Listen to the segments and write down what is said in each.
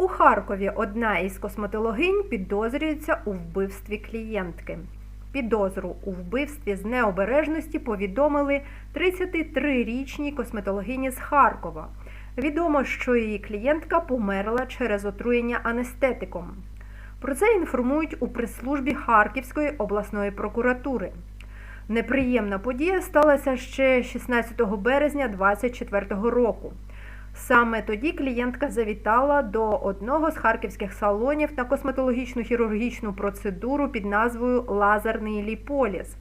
У Харкові одна із косметологинь підозрюється у вбивстві клієнтки. Підозру у вбивстві з необережності повідомили 33-річній косметологині з Харкова. Відомо, що її клієнтка померла через отруєння анестетиком. Про це інформують у прес-службі Харківської обласної прокуратури. Неприємна подія сталася ще 16 березня 2024 року. Саме тоді клієнтка завітала до одного з харківських салонів на косметологічну хірургічну процедуру під назвою Лазерний ліполіз.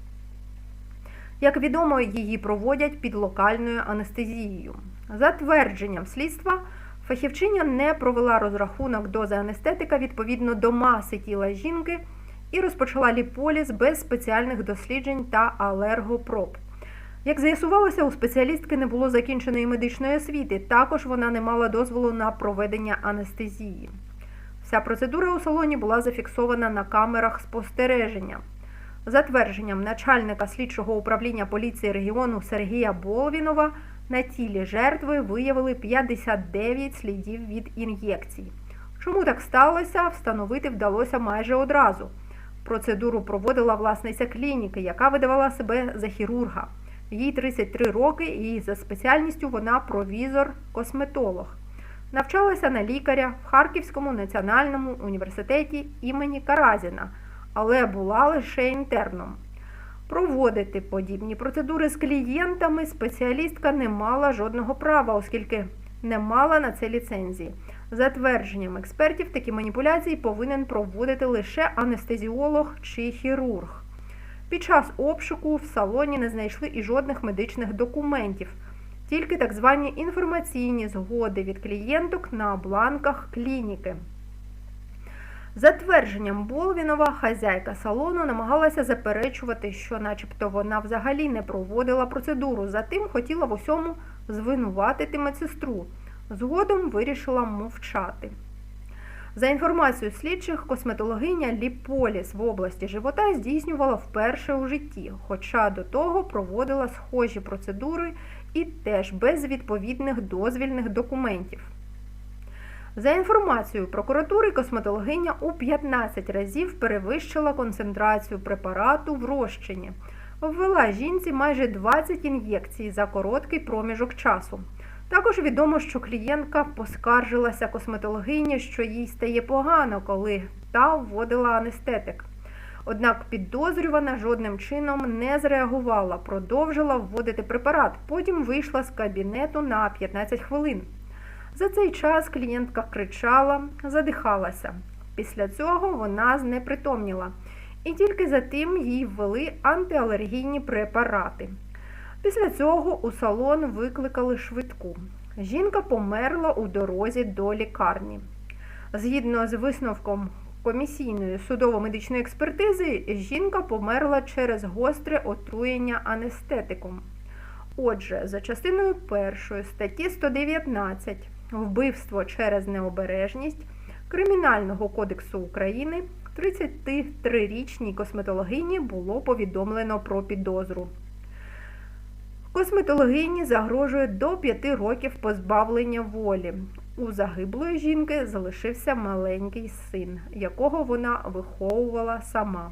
Як відомо, її проводять під локальною анестезією. За твердженням слідства, фахівчиня не провела розрахунок дози анестетика відповідно до маси тіла жінки і розпочала ліполіз без спеціальних досліджень та алергопроб. Як з'ясувалося, у спеціалістки не було закінченої медичної освіти. Також вона не мала дозволу на проведення анестезії. Вся процедура у салоні була зафіксована на камерах спостереження. За твердженням начальника слідчого управління поліції регіону Сергія Болвінова, на тілі жертви виявили 59 слідів від ін'єкцій. Чому так сталося, встановити вдалося майже одразу. Процедуру проводила власниця клініки, яка видавала себе за хірурга. Їй 33 роки, і за спеціальністю вона провізор-косметолог. Навчалася на лікаря в Харківському національному університеті імені Каразіна, але була лише інтерном. Проводити подібні процедури з клієнтами спеціалістка не мала жодного права, оскільки не мала на це ліцензії. За твердженням експертів, такі маніпуляції повинен проводити лише анестезіолог чи хірург. Під час обшуку в салоні не знайшли і жодних медичних документів, тільки так звані інформаційні згоди від клієнток на бланках клініки. За твердженням Болвінова, хазяйка салону намагалася заперечувати, що начебто вона взагалі не проводила процедуру, затим хотіла в усьому звинуватити медсестру. Згодом вирішила мовчати. За інформацією слідчих, косметологиня Ліполіс в області живота здійснювала вперше у житті, хоча до того проводила схожі процедури і теж без відповідних дозвільних документів. За інформацією прокуратури, косметологиня у 15 разів перевищила концентрацію препарату в розчині. Ввела жінці майже 20 ін'єкцій за короткий проміжок часу. Також відомо, що клієнтка поскаржилася косметологині, що їй стає погано, коли та вводила анестетик. Однак підозрювана жодним чином не зреагувала, продовжила вводити препарат, потім вийшла з кабінету на 15 хвилин. За цей час клієнтка кричала, задихалася. Після цього вона знепритомніла, і тільки за тим їй ввели антиалергійні препарати. Після цього у салон викликали швидку. Жінка померла у дорозі до лікарні. Згідно з висновком комісійної судово-медичної експертизи, жінка померла через гостре отруєння анестетиком. Отже, за частиною першої статті 119 вбивство через необережність Кримінального кодексу України 33-річній косметологині було повідомлено про підозру. Косметологині загрожує до 5 років позбавлення волі. У загиблої жінки залишився маленький син, якого вона виховувала сама.